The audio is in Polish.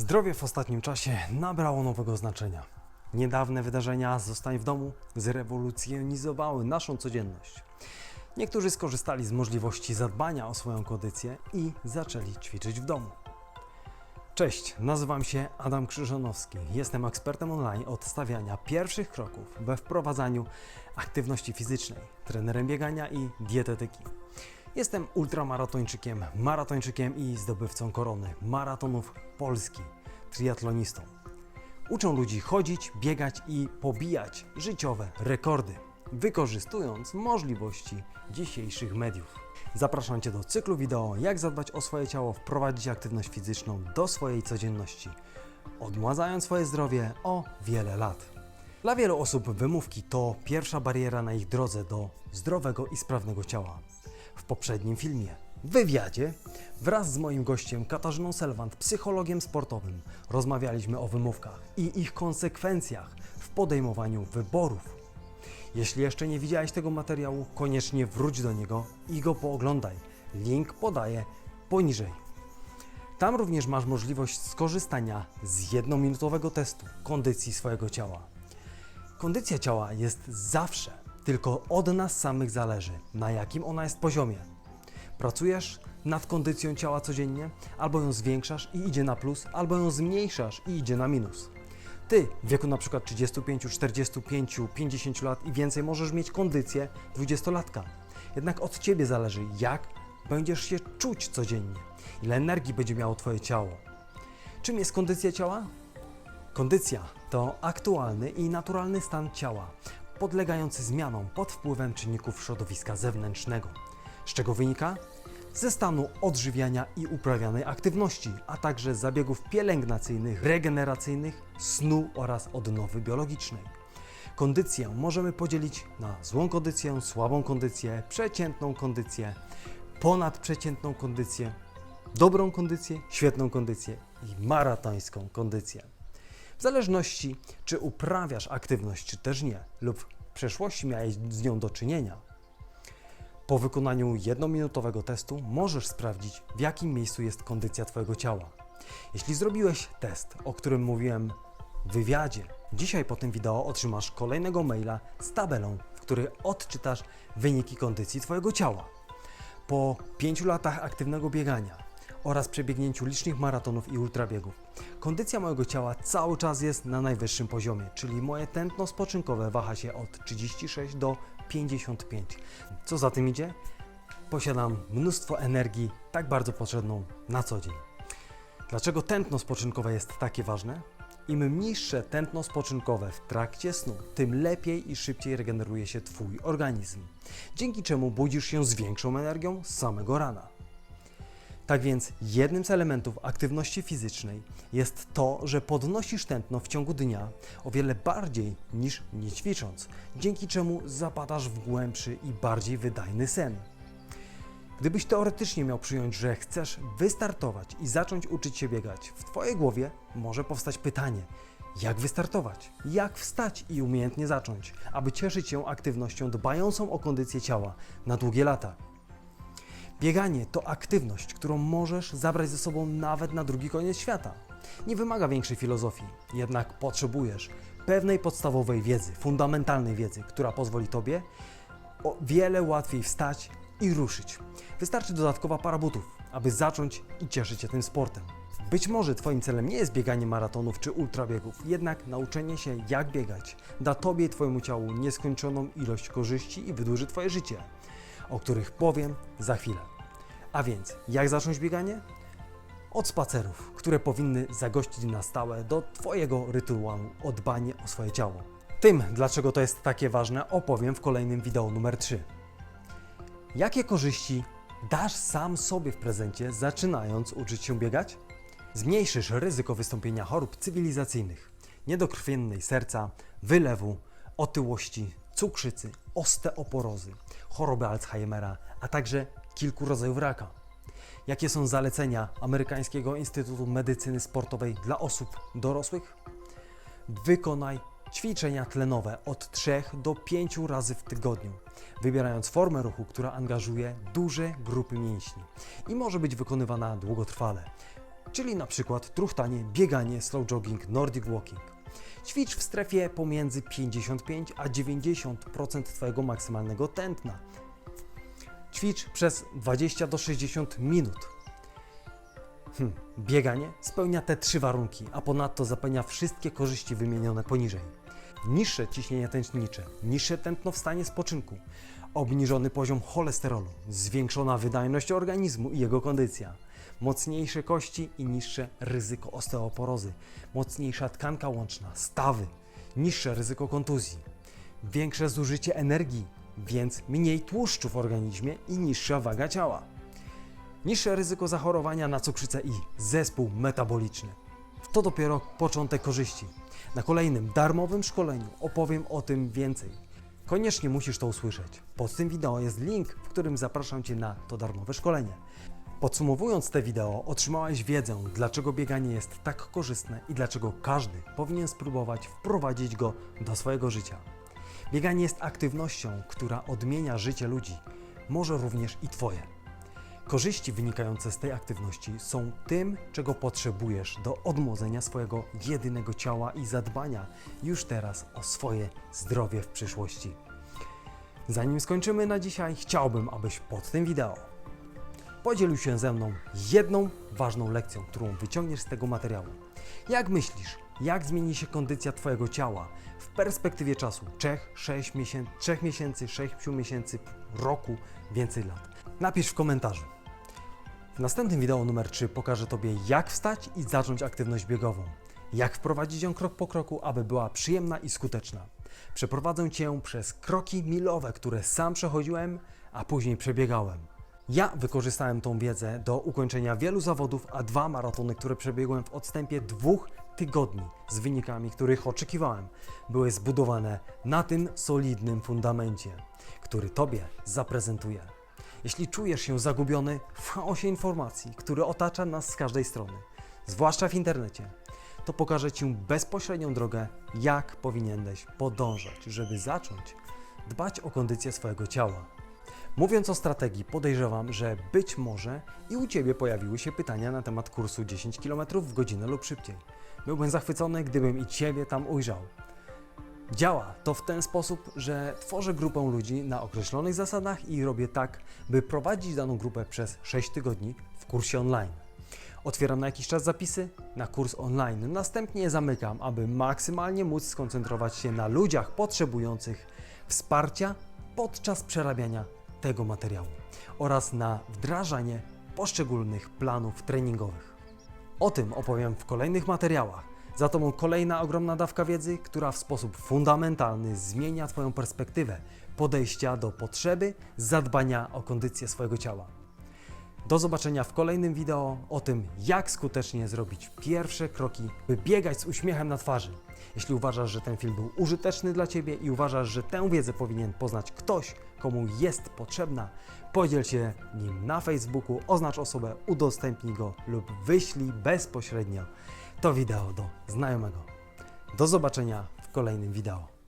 Zdrowie w ostatnim czasie nabrało nowego znaczenia. Niedawne wydarzenia Zostań w domu zrewolucjonizowały naszą codzienność. Niektórzy skorzystali z możliwości zadbania o swoją kondycję i zaczęli ćwiczyć w domu. Cześć, nazywam się Adam Krzyżanowski. Jestem ekspertem online od stawiania pierwszych kroków we wprowadzaniu aktywności fizycznej, trenerem biegania i dietetyki. Jestem ultramaratończykiem, maratończykiem i zdobywcą korony maratonów Polski, triatlonistą. Uczę ludzi chodzić, biegać i pobijać życiowe rekordy, wykorzystując możliwości dzisiejszych mediów. Zapraszam Cię do cyklu wideo Jak zadbać o swoje ciało, wprowadzić aktywność fizyczną do swojej codzienności, odmładzając swoje zdrowie o wiele lat. Dla wielu osób wymówki to pierwsza bariera na ich drodze do zdrowego i sprawnego ciała. W poprzednim filmie, w wywiadzie, wraz z moim gościem Katarzyną Selwant, psychologiem sportowym, rozmawialiśmy o wymówkach i ich konsekwencjach w podejmowaniu wyborów. Jeśli jeszcze nie widziałeś tego materiału, koniecznie wróć do niego i go pooglądaj. Link podaję poniżej. Tam również masz możliwość skorzystania z jednominutowego testu kondycji swojego ciała. Kondycja ciała jest zawsze, tylko od nas samych zależy, na jakim ona jest poziomie. Pracujesz nad kondycją ciała codziennie, albo ją zwiększasz i idzie na plus, albo ją zmniejszasz i idzie na minus. Ty w wieku przykład 35, 45, 50 lat i więcej możesz mieć kondycję 20-latka. Jednak od Ciebie zależy, jak będziesz się czuć codziennie, ile energii będzie miało Twoje ciało. Czym jest kondycja ciała? Kondycja to aktualny i naturalny stan ciała, podlegający zmianom pod wpływem czynników środowiska zewnętrznego. Z czego wynika? Ze stanu odżywiania i uprawianej aktywności, a także zabiegów pielęgnacyjnych, regeneracyjnych, snu oraz odnowy biologicznej. Kondycję możemy podzielić na złą kondycję, słabą kondycję, przeciętną kondycję, ponadprzeciętną kondycję, dobrą kondycję, świetną kondycję i maratońską kondycję. W zależności, czy uprawiasz aktywność, czy też nie, lub w przeszłości miałeś z nią do czynienia, po wykonaniu jednominutowego testu możesz sprawdzić, w jakim miejscu jest kondycja Twojego ciała. Jeśli zrobiłeś test, o którym mówiłem w wywiadzie, dzisiaj po tym wideo otrzymasz kolejnego maila z tabelą, w której odczytasz wyniki kondycji Twojego ciała. Po 5 latach aktywnego biegania oraz przebiegnięciu licznych maratonów i ultrabiegów, kondycja mojego ciała cały czas jest na najwyższym poziomie, czyli moje tętno spoczynkowe waha się od 36 do 55. Co za tym idzie? Posiadam mnóstwo energii, tak bardzo potrzebną na co dzień. Dlaczego tętno spoczynkowe jest takie ważne? Im niższe tętno spoczynkowe w trakcie snu, tym lepiej i szybciej regeneruje się Twój organizm, dzięki czemu budzisz się z większą energią z samego rana. Tak więc jednym z elementów aktywności fizycznej jest to, że podnosisz tętno w ciągu dnia o wiele bardziej niż nie ćwicząc, dzięki czemu zapadasz w głębszy i bardziej wydajny sen. Gdybyś teoretycznie miał przyjąć, że chcesz wystartować i zacząć uczyć się biegać, w Twojej głowie może powstać pytanie, jak wystartować, jak wstać i umiejętnie zacząć, aby cieszyć się aktywnością dbającą o kondycję ciała na długie lata. Bieganie to aktywność, którą możesz zabrać ze sobą nawet na drugi koniec świata. Nie wymaga większej filozofii, jednak potrzebujesz pewnej podstawowej wiedzy, fundamentalnej wiedzy, która pozwoli Tobie o wiele łatwiej wstać i ruszyć. Wystarczy dodatkowa para butów, aby zacząć i cieszyć się tym sportem. Być może Twoim celem nie jest bieganie maratonów czy ultrabiegów, jednak nauczenie się jak biegać da Tobie i Twojemu ciału nieskończoną ilość korzyści i wydłuży Twoje życie o których powiem za chwilę. A więc, jak zacząć bieganie? Od spacerów, które powinny zagościć na stałe do Twojego rytuału o dbanie o swoje ciało. Tym, dlaczego to jest takie ważne, opowiem w kolejnym wideo numer 3. Jakie korzyści dasz sam sobie w prezencie, zaczynając uczyć się biegać? Zmniejszysz ryzyko wystąpienia chorób cywilizacyjnych, niedokrwiennej serca, wylewu, otyłości, cukrzycy, osteoporozy, choroby Alzheimera, a także kilku rodzajów raka. Jakie są zalecenia Amerykańskiego Instytutu Medycyny Sportowej dla osób dorosłych? Wykonaj ćwiczenia tlenowe od 3 do 5 razy w tygodniu, wybierając formę ruchu, która angażuje duże grupy mięśni i może być wykonywana długotrwale. czyli na przykład truchtanie, bieganie, slow jogging, nordic walking. Ćwicz w strefie pomiędzy 55 a 90% Twojego maksymalnego tętna. Ćwicz przez 20 do 60 minut. Hmm. Bieganie spełnia te trzy warunki, a ponadto zapewnia wszystkie korzyści wymienione poniżej. Niższe ciśnienie tętnicze, niższe tętno w stanie spoczynku, obniżony poziom cholesterolu, zwiększona wydajność organizmu i jego kondycja, mocniejsze kości i niższe ryzyko osteoporozy, mocniejsza tkanka łączna, stawy, niższe ryzyko kontuzji, większe zużycie energii, więc mniej tłuszczu w organizmie i niższa waga ciała niższe ryzyko zachorowania na cukrzycę i zespół metaboliczny. To dopiero początek korzyści. Na kolejnym darmowym szkoleniu opowiem o tym więcej. Koniecznie musisz to usłyszeć. Pod tym wideo jest link, w którym zapraszam Cię na to darmowe szkolenie. Podsumowując te wideo, otrzymałeś wiedzę, dlaczego bieganie jest tak korzystne i dlaczego każdy powinien spróbować wprowadzić go do swojego życia. Bieganie jest aktywnością, która odmienia życie ludzi, może również i Twoje. Korzyści wynikające z tej aktywności są tym, czego potrzebujesz do odmłodzenia swojego jedynego ciała i zadbania już teraz o swoje zdrowie w przyszłości. Zanim skończymy na dzisiaj, chciałbym, abyś pod tym wideo podzielił się ze mną jedną ważną lekcją, którą wyciągniesz z tego materiału. Jak myślisz, jak zmieni się kondycja Twojego ciała w perspektywie czasu 3, 6 miesięcy, 3 miesięcy, 6 miesięcy, roku, więcej lat? Napisz w komentarzu. W następnym wideo numer 3 pokażę Tobie, jak wstać i zacząć aktywność biegową. Jak wprowadzić ją krok po kroku, aby była przyjemna i skuteczna. Przeprowadzę Cię przez kroki milowe, które sam przechodziłem, a później przebiegałem. Ja wykorzystałem tą wiedzę do ukończenia wielu zawodów, a dwa maratony, które przebiegłem w odstępie dwóch tygodni z wynikami, których oczekiwałem, były zbudowane na tym solidnym fundamencie, który Tobie zaprezentuję. Jeśli czujesz się zagubiony w chaosie informacji, który otacza nas z każdej strony, zwłaszcza w internecie, to pokażę Ci bezpośrednią drogę, jak powinieneś podążać, żeby zacząć dbać o kondycję swojego ciała. Mówiąc o strategii, podejrzewam, że być może i u Ciebie pojawiły się pytania na temat kursu 10 km w godzinę lub szybciej. Byłbym zachwycony, gdybym i Ciebie tam ujrzał. Działa to w ten sposób, że tworzę grupę ludzi na określonych zasadach i robię tak, by prowadzić daną grupę przez 6 tygodni w kursie online. Otwieram na jakiś czas zapisy na kurs online, następnie zamykam, aby maksymalnie móc skoncentrować się na ludziach potrzebujących wsparcia podczas przerabiania tego materiału oraz na wdrażanie poszczególnych planów treningowych. O tym opowiem w kolejnych materiałach. Za Tobą kolejna ogromna dawka wiedzy, która w sposób fundamentalny zmienia Twoją perspektywę podejścia do potrzeby zadbania o kondycję swojego ciała. Do zobaczenia w kolejnym wideo o tym, jak skutecznie zrobić pierwsze kroki, by biegać z uśmiechem na twarzy. Jeśli uważasz, że ten film był użyteczny dla Ciebie i uważasz, że tę wiedzę powinien poznać ktoś, komu jest potrzebna, podziel się nim na Facebooku, oznacz osobę, udostępnij go lub wyślij bezpośrednio to wideo do znajomego. Do zobaczenia w kolejnym wideo.